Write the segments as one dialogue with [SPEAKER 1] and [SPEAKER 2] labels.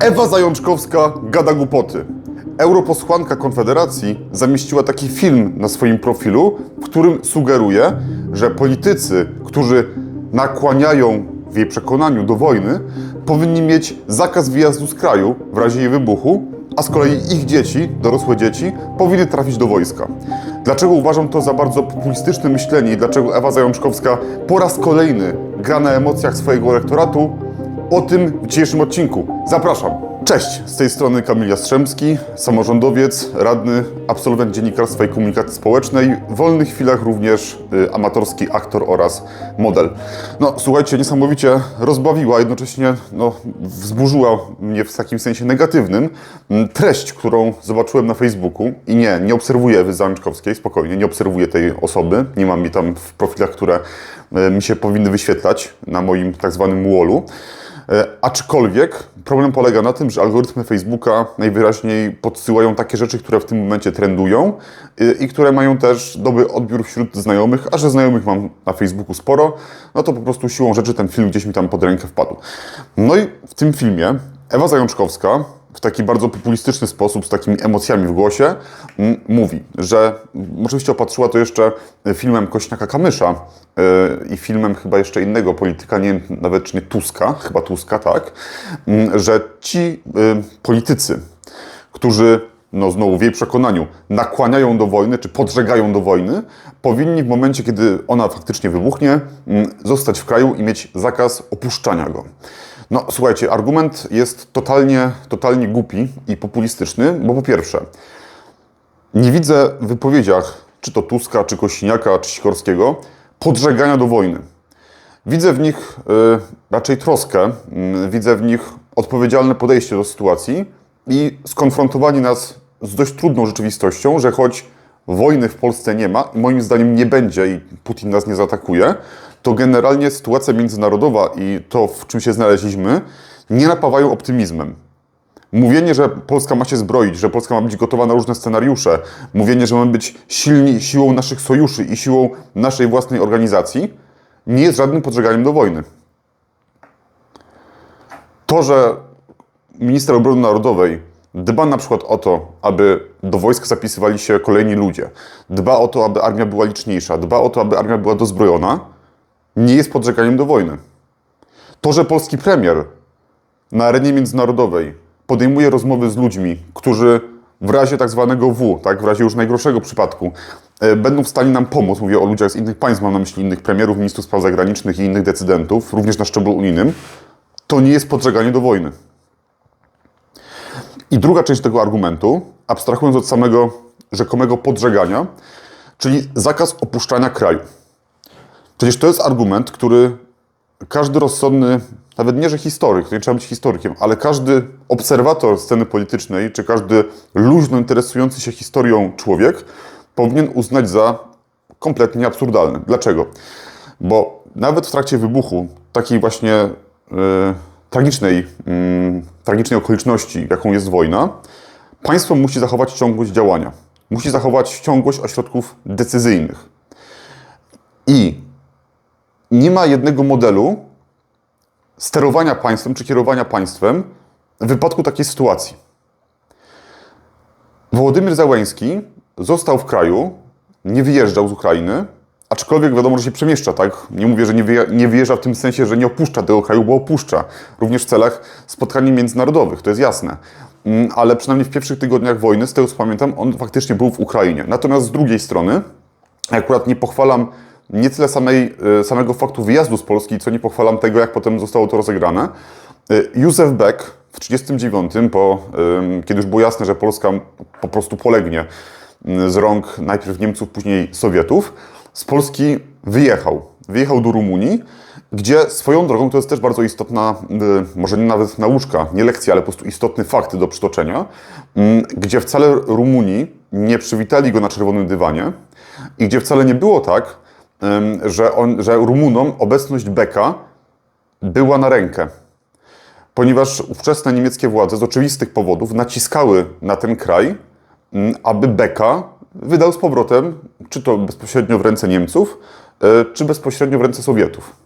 [SPEAKER 1] Ewa Zajączkowska gada głupoty. Europosłanka Konfederacji zamieściła taki film na swoim profilu, w którym sugeruje, że politycy, którzy nakłaniają w jej przekonaniu do wojny, powinni mieć zakaz wyjazdu z kraju w razie jej wybuchu, a z kolei ich dzieci, dorosłe dzieci, powinny trafić do wojska. Dlaczego uważam to za bardzo populistyczne myślenie i dlaczego Ewa Zajączkowska po raz kolejny gra na emocjach swojego elektoratu? O tym w dzisiejszym odcinku. Zapraszam. Cześć, z tej strony Kamil Jastrzębski, samorządowiec, radny, absolwent dziennikarstwa i komunikacji społecznej, w wolnych chwilach również y, amatorski aktor oraz model. No słuchajcie, niesamowicie rozbawiła, jednocześnie no, wzburzyła mnie w takim sensie negatywnym treść, którą zobaczyłem na Facebooku i nie, nie obserwuję Ewy spokojnie, nie obserwuję tej osoby, nie mam jej tam w profilach, które y, mi się powinny wyświetlać na moim tak zwanym wallu. E, Aczkolwiek problem polega na tym, że algorytmy Facebooka najwyraźniej podsyłają takie rzeczy, które w tym momencie trendują y, i które mają też dobry odbiór wśród znajomych, a że znajomych mam na Facebooku sporo, no to po prostu siłą rzeczy ten film gdzieś mi tam pod rękę wpadł. No i w tym filmie Ewa Zajączkowska w taki bardzo populistyczny sposób, z takimi emocjami w głosie, mówi, że oczywiście opatrzyła to jeszcze filmem Kośniaka Kamysza yy, i filmem chyba jeszcze innego polityka, nie nawet czy nie Tuska, chyba Tuska, tak, że ci yy, politycy, którzy no znowu w jej przekonaniu nakłaniają do wojny, czy podżegają do wojny, powinni w momencie, kiedy ona faktycznie wybuchnie, zostać w kraju i mieć zakaz opuszczania go. No słuchajcie, argument jest totalnie, totalnie głupi i populistyczny, bo po pierwsze, nie widzę w wypowiedziach, czy to Tuska, czy Kośniaka, czy Sikorskiego, podżegania do wojny. Widzę w nich y, raczej troskę, y, widzę w nich odpowiedzialne podejście do sytuacji i skonfrontowanie nas z dość trudną rzeczywistością, że choć wojny w Polsce nie ma i moim zdaniem nie będzie i Putin nas nie zaatakuje, to generalnie sytuacja międzynarodowa i to, w czym się znaleźliśmy, nie napawają optymizmem. Mówienie, że Polska ma się zbroić, że Polska ma być gotowa na różne scenariusze, mówienie, że mamy być silni siłą naszych sojuszy i siłą naszej własnej organizacji, nie jest żadnym podżeganiem do wojny. To, że minister obrony narodowej dba na przykład o to, aby do wojsk zapisywali się kolejni ludzie, dba o to, aby armia była liczniejsza, dba o to, aby armia była dozbrojona, nie jest podżeganiem do wojny. To, że polski premier na arenie międzynarodowej podejmuje rozmowy z ludźmi, którzy w razie tak zwanego W, tak, w razie już najgorszego przypadku, e, będą w stanie nam pomóc, mówię o ludziach z innych państw, mam na myśli innych premierów, ministrów spraw zagranicznych i innych decydentów, również na szczeblu unijnym, to nie jest podżeganie do wojny. I druga część tego argumentu, abstrahując od samego rzekomego podżegania, czyli zakaz opuszczania kraju. Przecież to jest argument, który każdy rozsądny, nawet nie że historyk, to nie trzeba być historykiem, ale każdy obserwator sceny politycznej, czy każdy luźno interesujący się historią człowiek powinien uznać za kompletnie absurdalny. Dlaczego? Bo nawet w trakcie wybuchu takiej właśnie e, tragicznej, mm, tragicznej okoliczności, jaką jest wojna, państwo musi zachować ciągłość działania. Musi zachować ciągłość ośrodków decyzyjnych. I nie ma jednego modelu sterowania państwem czy kierowania państwem w wypadku takiej sytuacji. Wołodymyr Załęski został w kraju, nie wyjeżdżał z Ukrainy, aczkolwiek wiadomo, że się przemieszcza, tak? Nie mówię, że nie, wyje, nie wyjeżdża w tym sensie, że nie opuszcza tego kraju, bo opuszcza. Również w celach spotkań międzynarodowych, to jest jasne. Mm, Ale przynajmniej w pierwszych tygodniach wojny, z tego co pamiętam, on faktycznie był w Ukrainie. Natomiast z drugiej strony, akurat nie pochwalam nie tyle samej, e, samego faktu wyjazdu z Polski, co nie pochwalam tego, jak potem zostało to rozegrane. E, Józef Beck w 1939, po, kiedy już było jasne, że Polska po prostu polegnie m, z rąk najpierw Niemców, później Sowietów, z Polski wyjechał. Wyjechał do Rumunii, gdzie swoją drogą, to jest też bardzo istotna, y, może nie nawet nauczka, nie lekcja, ale po prostu istotny fakt do przytoczenia, mm, gdzie wcale Rumunii nie przywitali go na czerwonym dywanie i gdzie wcale nie było tak, że, on, że Rumunom obecność Beka była na rękę. Ponieważ ówczesne niemieckie władze z oczywistych powodów naciskały na ten kraj, mm, aby Beka wydał z powrotem, czy to bezpośrednio w ręce Niemców, y, czy bezpośrednio w ręce Sowietów.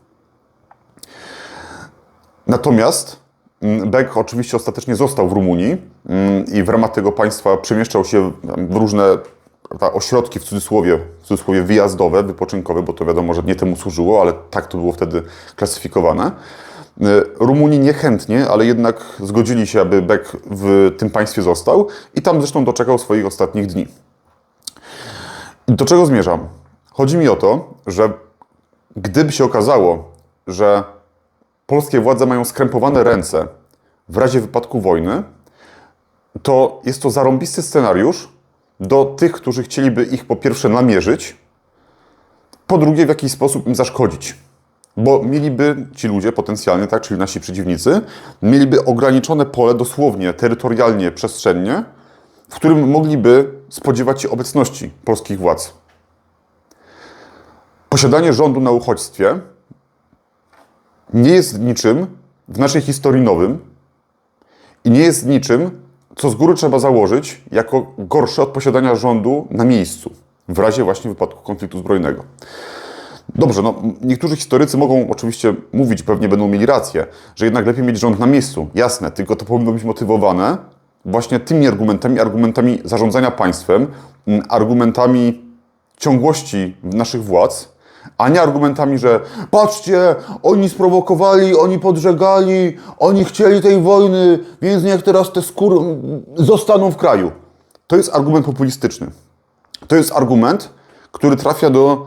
[SPEAKER 1] Natomiast mm, Beck oczywiście ostatecznie został w Rumunii mm, i w ramach tego państwa przemieszczał się w różne ośrodki, w cudzysłowie, w cudzysłowie wyjazdowe, wypoczynkowe, bo to wiadomo, że nie temu służyło, ale tak to było wtedy klasyfikowane. Y, Rumuni niechętnie, ale jednak zgodzili się, aby Beck w tym państwie został i tam zresztą doczekał swoich ostatnich dni. Do czego zmierzam? Chodzi mi o to, że gdyby się okazało, że polskie władze mają skrępowane ręce w razie wypadku wojny, to jest to zarąbisty scenariusz do tych, którzy chcieliby ich po pierwsze namierzyć, po drugie w jakiś sposób im zaszkodzić. Bo mieliby ci ludzie potencjalnie, tak, czyli nasi przeciwnicy, mieliby ograniczone pole dosłownie, terytorialnie, przestrzennie, w którym mogliby spodziewać się obecności polskich władz. Posiadanie rządu na uchodźstwie nie jest niczym w naszej historii nowym i nie jest niczym, co z góry trzeba założyć jako gorsze od posiadania rządu na miejscu, w razie właśnie wypadku konfliktu zbrojnego. Dobrze, no niektórzy historycy mogą oczywiście mówić, pewnie będą mieli rację, że jednak lepiej mieć rząd na miejscu. Jasne, tylko to powinno być motywowane właśnie tymi argumentami, argumentami zarządzania państwem, argumentami ciągłości naszych władz, a nie argumentami, że patrzcie, oni sprowokowali, oni podżegali, oni chcieli tej wojny, więc niech teraz te skóry zostaną w kraju. To jest argument populistyczny. To jest argument, który trafia do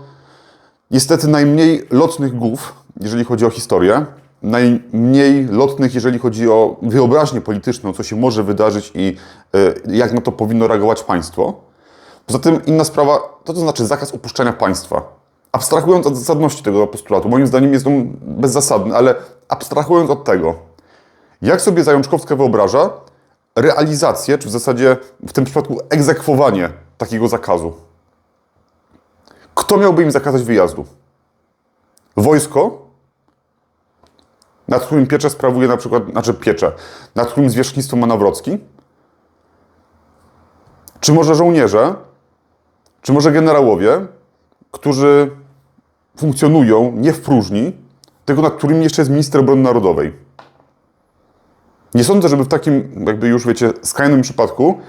[SPEAKER 1] niestety najmniej lotnych głów, jeżeli chodzi o historię, najmniej lotnych, jeżeli chodzi o wyobraźnię polityczną, co się może wydarzyć i y, jak na to powinno reagować państwo. Poza tym inna sprawa, to to znaczy zakaz upuszczania państwa. Abstrahując od zasadności tego postulatu, moim zdaniem jest on bezzasadny, ale abstrahując od tego, jak sobie Zajączkowska wyobraża realizację, czy w zasadzie w tym przypadku egzekwowanie takiego zakazu? Kto miałby im zakazać wyjazdu? Wojsko, nad którym pieczę sprawuje na przykład, znaczy pieczę, nad którym zwierzchnictwo ma Nawrocki? Czy może żołnierze, czy może generałowie, którzy funkcjonują nie w próżni, tylko nad którymi jeszcze jest minister obrony narodowej? Nie sądzę, żeby w takim, jakby już wiecie, skrajnym przypadku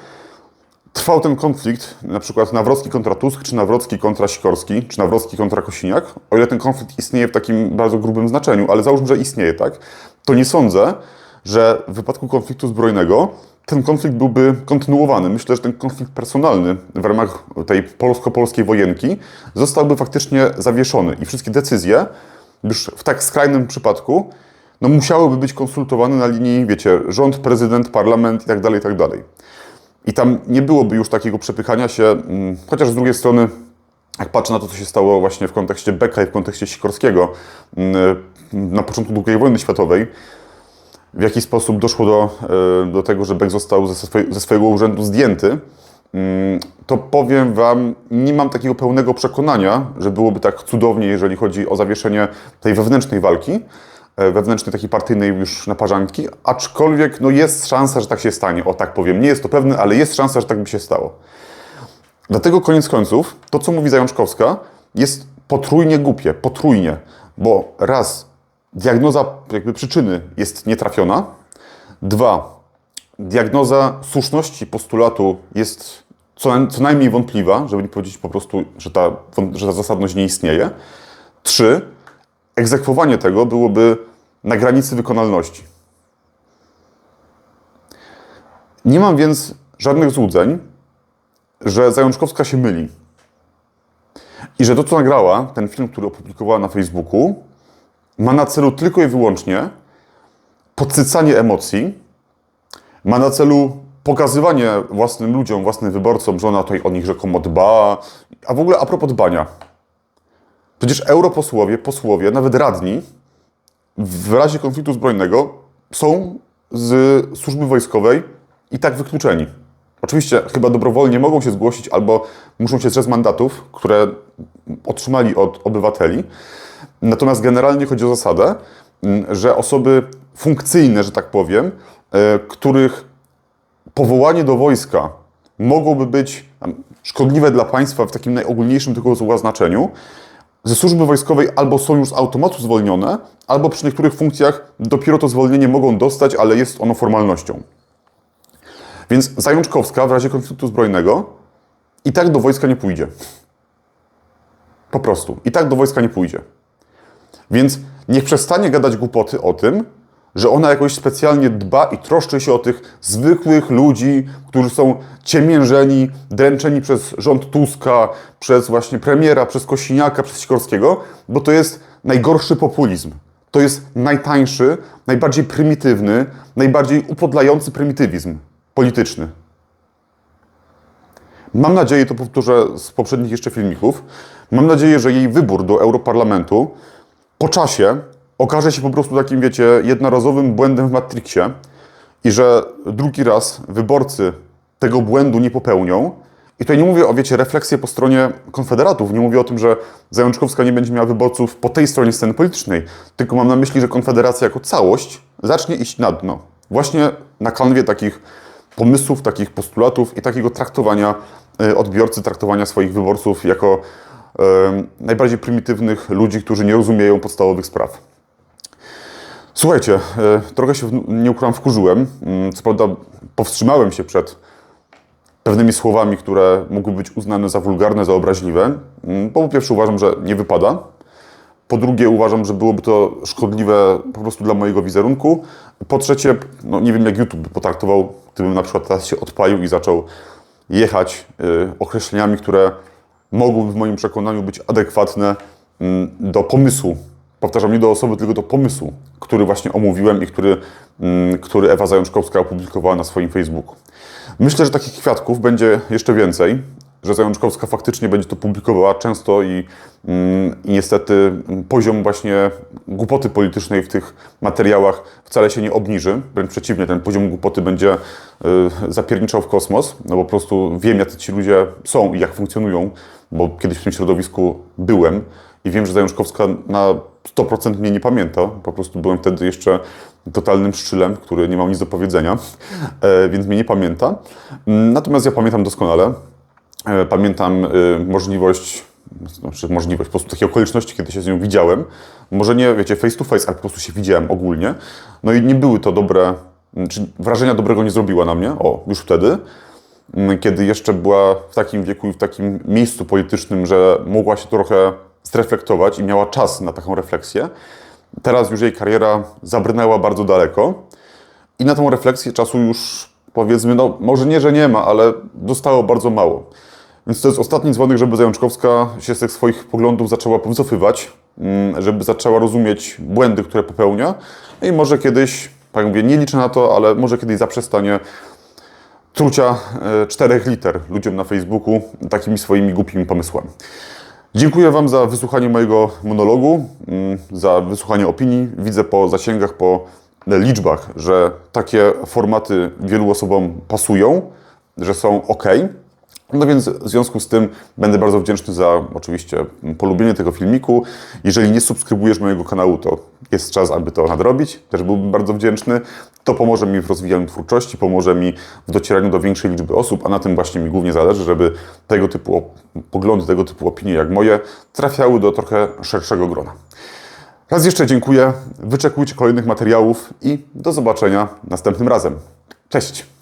[SPEAKER 1] trwał ten konflikt, na przykład Nawrocki kontra Tusk, czy Nawrocki kontra Sikorski, czy Nawrocki kontra Kosiniak, o ile ten konflikt istnieje w takim bardzo grubym znaczeniu, ale załóżmy, że istnieje, tak? To nie sądzę, że w wypadku konfliktu zbrojnego ten konflikt byłby kontynuowany. Myślę, że ten konflikt personalny w ramach tej polsko-polskiej wojenki zostałby faktycznie zawieszony i wszystkie decyzje już w tak skrajnym przypadku no musiałyby być konsultowane na linii, wiecie, rząd, prezydent, parlament i tak dalej, i tam nie byłoby już takiego przepychania się, mm, chociaż z drugiej strony, jak patrzę na to, co się stało właśnie w kontekście Beka i w kontekście Sikorskiego mm, na początku II wojny światowej, w jaki sposób doszło do, e, do tego, że Beck został ze, ze swojego urzędu zdjęty, mm, to powiem Wam, nie mam takiego pełnego przekonania, że byłoby tak cudownie, jeżeli chodzi o zawieszenie tej wewnętrznej walki, wewnętrznej takiej partyjnej już naparzanki, aczkolwiek no jest szansa, że tak się stanie, o tak powiem. Nie jest to pewne, ale jest szansa, że tak by się stało. Dlatego koniec końców, to co mówi Zajączkowska, jest potrójnie głupie, potrójnie, bo raz, diagnoza jakby przyczyny jest nietrafiona, dwa, diagnoza słuszności postulatu jest co, co najmniej wątpliwa, żeby nie powiedzieć po prostu, że ta, że ta zasadność nie istnieje, trzy, egzekwowanie tego byłoby na granicy wykonalności. Nie mam więc żadnych złudzeń, że Zajączkowska się myli. I że to, co nagrała, ten film, który opublikowała na Facebooku, ma na celu tylko i wyłącznie podsycanie emocji, ma na celu pokazywanie własnym ludziom, własnym wyborcom, że ona tutaj o nich rzekomo dba, a w ogóle a propos dbania. Przecież europosłowie, posłowie, nawet radni w razie konfliktu zbrojnego są z służby wojskowej i tak wykluczeni. Oczywiście chyba dobrowolnie mogą się zgłosić albo muszą się zrzec mandatów, które otrzymali od obywateli. Natomiast generalnie chodzi o zasadę, m, że osoby funkcyjne, że tak powiem, e, których powołanie do wojska mogłoby być szkodliwe dla państwa w takim najogólniejszym tego słowa znaczeniu, ze służby wojskowej albo są już z automatu zwolnione, albo przy niektórych funkcjach dopiero to zwolnienie mogą dostać, ale jest ono formalnością. Więc Zajączkowska w razie konfliktu zbrojnego i tak do wojska nie pójdzie. Po prostu. I tak do wojska nie pójdzie. Więc niech przestanie gadać głupoty o tym, że ona jakoś specjalnie dba i troszczy się o tych zwykłych ludzi, którzy są ciemiężeni, dręczeni przez rząd Tuska, przez właśnie premiera, przez Kosiniaka, przez Sikorskiego, bo to jest najgorszy populizm. To jest najtańszy, najbardziej prymitywny, najbardziej upodlający prymitywizm polityczny. Mam nadzieję, to powtórzę z poprzednich jeszcze filmików, mam nadzieję, że jej wybór do Europarlamentu po czasie okaże się po prostu takim, wiecie, jednorazowym błędem w Matrixie i że drugi raz wyborcy tego błędu nie popełnią. I tutaj nie mówię o, wiecie, refleksji po stronie konfederatów, nie mówię o tym, że Zajączkowska nie będzie miała wyborców po tej stronie sceny politycznej, tylko mam na myśli, że Konfederacja jako całość zacznie iść na dno. Właśnie na kanwie takich pomysłów, takich postulatów i takiego traktowania y, odbiorcy, traktowania swoich wyborców jako najbardziej prymitywnych ludzi, którzy nie rozumieją podstawowych spraw. Słuchajcie, y, trochę się, nie ukrywam, wkurzyłem. Mm, Co prawda powstrzymałem się przed pewnymi słowami, które mogły być uznane za wulgarne, za obraźliwe, mm, bo po pierwsze uważam, że nie wypada. Po drugie, uważam, że byłoby to szkodliwe po prostu dla mojego wizerunku. Po trzecie, no nie wiem jak YouTube by potraktował, gdybym na przykład teraz się odpalił i zaczął jechać y, określeniami, które mogłyby w moim przekonaniu być adekwatne mm, do pomysłu. Powtarzam, nie do osoby, tylko do pomysłu, który właśnie omówiłem i który, mm, który Ewa Zajączkowska opublikowała na swoim Facebooku. Myślę, że takich kwiatków będzie jeszcze więcej, że Zajączkowska faktycznie będzie to publikowała często i, mm, i niestety mm, poziom właśnie głupoty politycznej w tych materiałach wcale się nie obniży. Wręcz przeciwnie, ten poziom głupoty będzie y, zapierniczał w kosmos, no bo po prostu wiem, jacy ci ludzie są i jak funkcjonują, bo kiedyś w tym środowisku byłem i wiem, że Zajączkowska na 100% mnie nie pamięta. Po prostu byłem wtedy jeszcze totalnym szczylem, który nie miał nic do powiedzenia, e, więc mnie nie pamięta. Mm, Natomiast ja pamiętam doskonale. E, Pamiętam y, możliwość, znaczy możliwość, po prostu takie okoliczności, kiedy się z nią widziałem. Może nie, wiecie, face to face, ale po prostu się widziałem ogólnie. No i nie były to dobre, czy wrażenia dobrego nie zrobiła na mnie, o, już wtedy. m, Kiedy jeszcze była w takim wieku i w takim miejscu politycznym, że mogła się trochę zreflektować i miała czas na taką refleksję. Teraz już jej kariera zabrnęła bardzo daleko. I na tą refleksję czasu już powiedzmy, no może nie, że nie ma, ale dostało bardzo mało. Więc to jest ostatni dzwonek, żeby Zajączkowska się z tych swoich poglądów zaczęła wycofywać, mm, żeby zaczęła rozumieć błędy, które popełnia. No I może kiedyś, tak mówię, nie liczę na to, ale może kiedyś zaprzestanie trucia e, czterech liter ludziom na Facebooku takimi swoimi głupimi pomysłami. Dziękuję Wam za wysłuchanie mojego monologu, mm, za wysłuchanie opinii. Widzę po zasięgach, po liczbach, że takie formaty wielu osobom pasują, że są ok. No więc w związku z tym będę bardzo wdzięczny za oczywiście polubienie tego filmiku. Jeżeli nie subskrybujesz mojego kanału, to jest czas, aby to nadrobić. Też byłbym bardzo wdzięczny. To pomoże mi w rozwijaniu twórczości, pomoże mi w docieraniu do większej liczby osób, a na tym właśnie mi głównie zależy, żeby tego typu poglądy, tego typu opinie jak moje trafiały do trochę szerszego grona. Raz jeszcze dziękuję, wyczekujcie kolejnych materiałów i do zobaczenia następnym razem. Cześć!